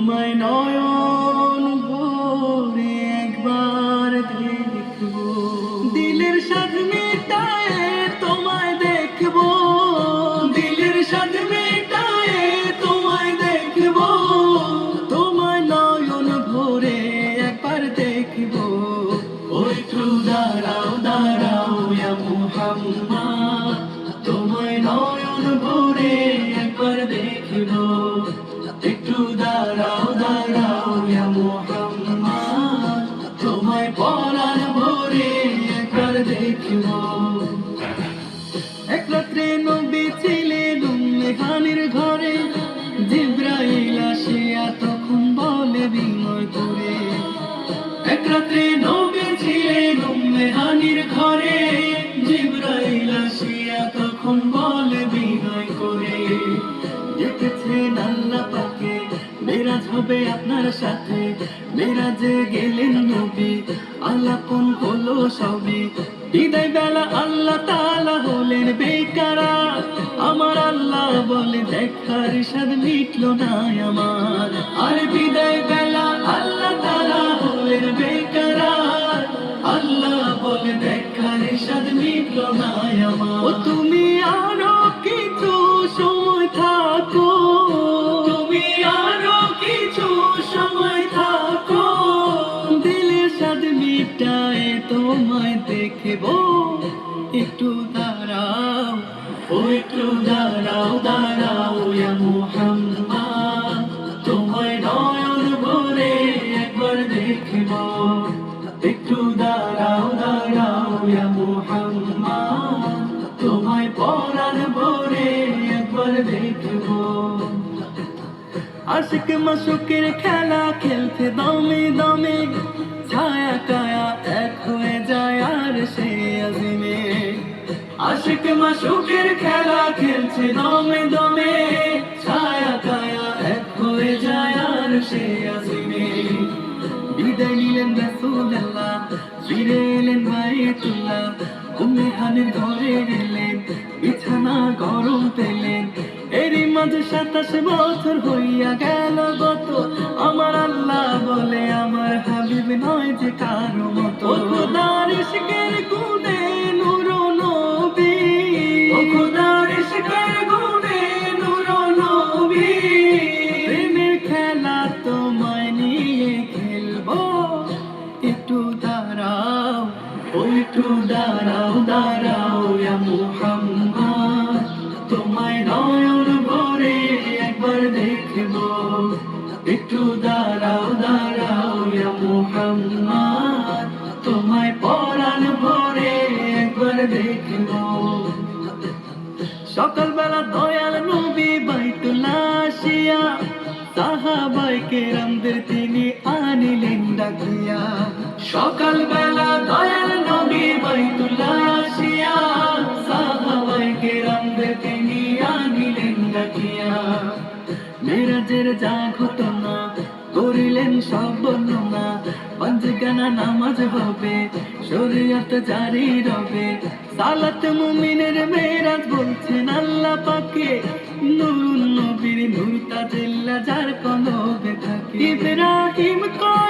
তোমায় নয়ন ভরে একবার দেখব। দিলের সাথ মেটায় তোমায় দেখব। দিলের সাথ মেটায় তোমায় দেখব। তোমায় নয়ন ভরে একবার দেখব। ওই তু দাঁড়াও দাঁড়াও মোহাম্মা তোমায় নয়ন ভরে একবার দেখব। তোমায় পরাণ ভরে একবার দেখব এক রাত্রে ঘরে, জিব্রাইল আসিয়া তখন বলে বিনয় করে। এক রাত্রে তখন বলে বিনয় করে। দেখেছেন আল্লাহ পাকে মেরাজ হবে আপনার সাথে। মেরাজে গেলেন নবী, আলাপন হলো সবই। বিদায় বেলা আল্লাহ তাআলা হলেন বেকারা। আমার আল্লাহ বলে, দেখার স্বাদ মিটলো না আমার। আর বিদায় বেলা আল্লাহ তালা হলেন বেকারা। আল্লাহ বলে, দেখার স্বাদ মিটলো না আমার। ও তুমি মিটায় তোমায় দেখব। একটু দাঁড়াও ও একটু দাঁড়াও দাঁড়াও ইয়া তোমায় নয়ন ভরে একবার দেখব। একটু দাঁড়াও দাঁড়াও ইয়া মুহাম্মদ। তোমায় পরাণ ভরে একবার দেখব। আশিক মাসুকের খেলা খেলতে দমে দমে। ছায়া কায়া এক হয়ে যায় আর সে আজিমে আশিক মাসুকের খেলা খেলছে দমে দমে ছায়া কায়া এক হয়ে যায় আর সে আজিমে বিদায় নিলেন রাসূলুল্লাহ ফিরে এলেন বাইতুল্লাহ উম্মে হানির ঘরে গেলেন বিছানা গরম পেলেন এরই মাঝে সাতাশ বছর হইয়া গেল গত আমার নয় যে কারও মতো। খোদার ইশকের গুণে নূর নবী। ও খোদার ইশকের গুণে নূর নবী। প্রেমের খেলা তোমায় নিয়ে খেলব। একটু দাঁড়াও ও একটু দাঁড়াও দাঁড়াও ইয়া মুহাম্মদ। তোমায় নয়ন ভরে একবার দেখব। একটু দাঁড়াও দাঁড়াও। দেখব সকালবেলা দয়াল নবী বাইতুল্লাহ আসিয়া সাহাবাই কেরামদের তিনি আনিলেন ডাকিয়া। সকালবেলা দয়াল নবী বাইতুল্লাহ আসিয়া সাহাবাই কেরামদের তিনি আনিলেন ডাকিয়া। মেরাজের যা ঘটনা করিলেন সব বর্ণনা। পঞ্চকানা নামাজ হবে, শরীয়ত জারি রবে। সালাত মুমিনের মেরাজ বলছেন আল্লাহ পাকে। নুরুন নবীর নূর তাজিল্লা যার কলবে থাকে। ইব্রাহিম কয়া